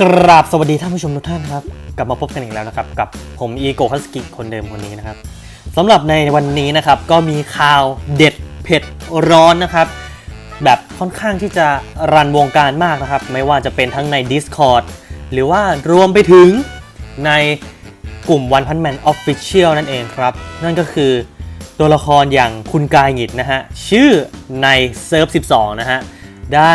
กราบสวัสดีท่านผู้ชมทุกท่านครับ กลับมาพบกันอีกแล้วนะครับ กับผมอีโกคัสกิคนเดิมคนนี้นะครับสำหรับในวันนี้นะครับก็มีข่าวเด็ดเผ็ดร้อนนะครับ แบบค่อนข้างที่จะรันวงการมากนะครับ ไม่ว่าจะเป็นทั้งใน Discord หรือว่ารวมไปถึงในกลุ่ม One Punch Man Official นั่นเองครับ นั่นก็คือตัวละครอย่างคุณกายหงิดนะฮะ ชื่อในเซิร์ฟ 12 นะฮะ ได้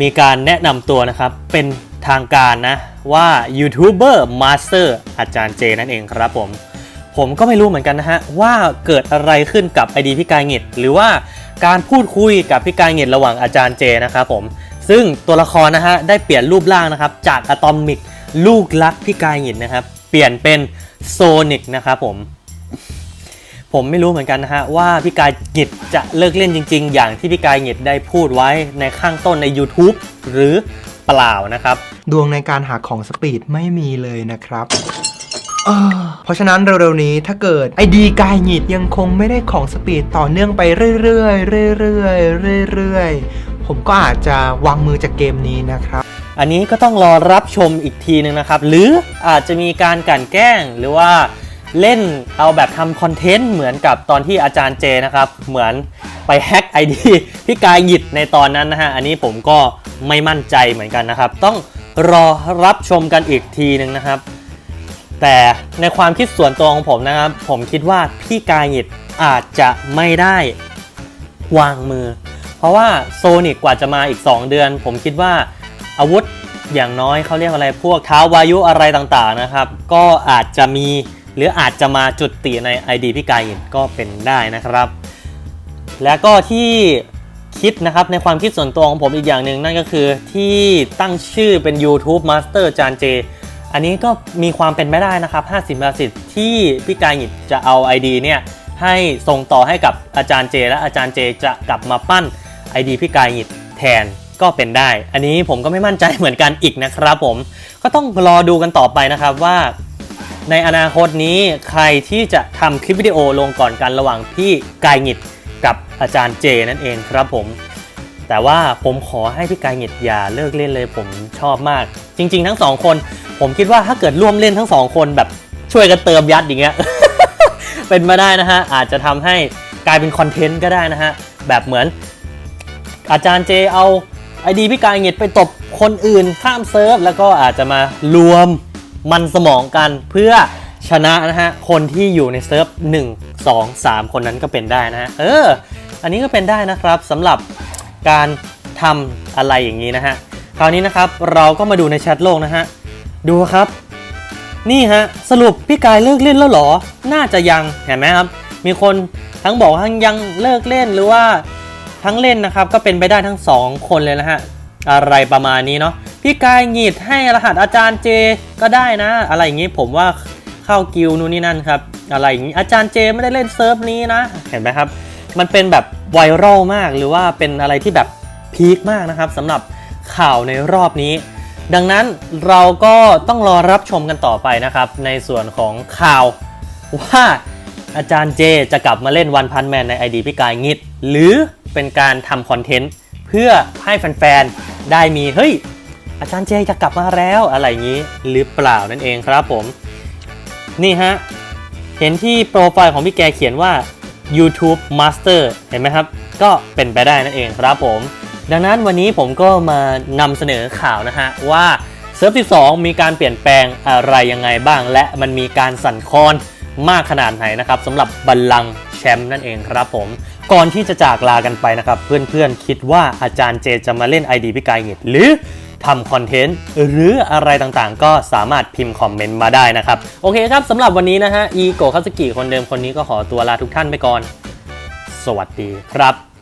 มีการแนะนำตัวนะครับ เป็น ทางการนะว่ายูทูบเบอร์มาสเตอร์อาจารย์เจนั่นเองครับผม ผมก็ไม่รู้เหมือนกันนะฮะ ว่าเกิดอะไรขึ้นกับไอดีพี่กายหงิดหรือว่าการพูดคุยกับพี่กายหงิดระหว่างอาจารย์เจนะครับผม ซึ่งตัวละครนะฮะได้เปลี่ยนรูปร่างนะครับ จากอะตอมิกลูกรักพี่กายหงิดนะครับ เปลี่ยนเป็นโซนิกนะครับผมผมไม่รู้เหมือนกันนะฮะว่าพี่กายหงิดจะเลิกเล่นจริง ๆ อย่างที่พี่กายหงิดได้พูดไว้ในข้างต้นใน YouTube หรือ เปล่านะครับ ดวงในการหาของสปีดไม่มีเลยนะครับเออเพราะฉะนั้นเร็วๆนี้ถ้าเกิดไอดีกายหงิดยังคงไม่ได้ของสปีดต่อเนื่องไปเรื่อยๆเรื่อยๆเรื่อยๆผมก็อาจจะวางมือจากเกมนี้นะครับ อันนี้ก็ต้องรอรับชมอีกทีนึงนะครับ หรืออาจจะมีการกลั่นแกล้งหรือว่า เล่นเอาแบบทำคอนเทนต์เหมือนกับตอนที่อาจารย์เจนะครับ เหมือนไปแฮ็กไอดีพี่กายหยิดในตอนนั้นนะฮะ อันนี้ผมก็ไม่มั่นใจเหมือนกันนะครับ ต้องรอรับชมกันอีกทีนึงนะครับ แต่ในความคิดส่วนตัวของผมนะครับ ผมคิดว่าพี่กายหยิดอาจจะไม่ได้วางมือ เพราะว่าโซนิกกว่าจะมาอีก 2 เดือน ผมคิดว่าอาวุธอย่างน้อยเขาเรียกอะไรพวกเท้าวายุอะไรต่างๆนะครับ ก็อาจจะมี หรืออาจจะมาจุดติใน ID พี่กายหยิดก็เป็นได้นะครับ และก็ที่คิดนะครับในความคิดส่วนตัวของผมอีกอย่างหนึ่งนั่นก็คือที่ตั้งชื่อเป็น YouTube Master จานเจ อันนี้ก็มีความเป็นไปได้นะครับ 50ที่พี่กายหยิดจะเอา ID เนี่ยให้ส่งต่อให้กับอาจารย์เจ และอาจารย์เจจะกลับมาปั้น ID พี่กายหิดแทนก็เป็นได้ อันนี้ผมก็ไม่มั่นใจเหมือนกันอีกนะครับผม ก็ต้องรอดูกันต่อไปนะครับว่า ในอนาคตนี้ใครที่จะทำคลิปวิดีโอลงก่อนกันระหว่างพี่กายหงิดกับอาจารย์เจนั่นเองครับผม แต่ว่าผมขอให้พี่กายหงิดอย่าเลิกเล่นเลยผมชอบมาก จริง ๆ ทั้งสองคน ผมคิดว่าถ้าเกิดร่วมเล่นทั้งสองคนแบบช่วยกันเติมยัดอย่างเงี้ยเป็นมาได้นะฮะ อาจจะทำให้กลายเป็นคอนเทนต์ก็ได้นะฮะ แบบเหมือนอาจารย์เจเอาไอดีพี่กายเงียดไปตบคนอื่นข้ามเซิร์ฟ แล้วก็อาจจะมารวม มันสมองกันเพื่อชนะนะฮะ คนที่อยู่ในเซิร์ฟ1 2 3 คนนั้นก็เป็นได้นะฮะ เออ อันนี้ก็เป็นได้นะครับสำหรับการทำอะไรอย่างนี้นะฮะ คราวนี้นะครับเราก็มาดูในแชทโลกนะฮะ ดูครับ นี่ฮะ สรุปพี่กายเลิกเล่นแล้วหรอ น่าจะยังเห็นไหมครับ มีคนทั้งบอกทั้งยังเลิกเล่นหรือว่าทั้งเล่นนะครับก็เป็นไปได้ทั้งสองคนเลยนะฮะ อะไรประมาณนี้เนาะพี่กายหงิดให้รหัสอาจารย์เจก็ได้นะ อะไรอย่างนี้ผมว่าเข้ากิลนู่นนี่นั่นครับอะไรอย่างนี้อาจารย์เจไม่ได้เล่นเซิร์ฟนี้นะ เห็นไหมครับ มันเป็นแบบไวรัลมากหรือว่าเป็นอะไรที่แบบพีคมากนะครับสำหรับข่าวในรอบนี้ ดังนั้นเราก็ต้องรอรับชมกันต่อไปนะครับ ในส่วนของข่าวว่าอาจารย์เจจะกลับมาเล่นวันพันแมนใน ID พี่กายงิด หรือเป็นการทำคอนเทนต์เพื่อให้แฟนๆ ได้มีเฮ้ยอาจารย์เจจะกลับมาแล้วอะไรงนี้หรือเปล่านั่นเองครับผม นี่ฮะ เห็นที่โปรไฟล์ของพี่แกเขียนว่า YouTube Master เห็นไหมครับ ก็เป็นไปได้นั่นเองครับผม ดังนั้นวันนี้ผมก็มานำเสนอข่าวนะฮะ ว่าเซิร์ฟ12 มีการเปลี่ยนแปลงอะไรยังไงบ้าง และมันมีการสั่นคลอนมากขนาดไหนนะครับสำหรับบัลลังก์แชมป์นั่นเองครับผม ก่อนที่จะจากลากันไปนะครับ เพื่อนๆ คิดว่าอาจารย์เจจะมาเล่น ID พี่กายเงิดหรือทำคอนเทนต์หรืออะไรต่างๆ ก็สามารถพิมพ์คอมเมนต์มาได้นะครับ โอเคครับสำหรับวันนี้นะฮะอีโกคาสกิคนเดิมคนนี้ก็ขอตัวลาทุกท่านไปก่อน สวัสดีครับ